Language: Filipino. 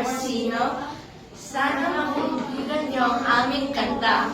Orsino. Sana makukulan niyo ang aming kanta.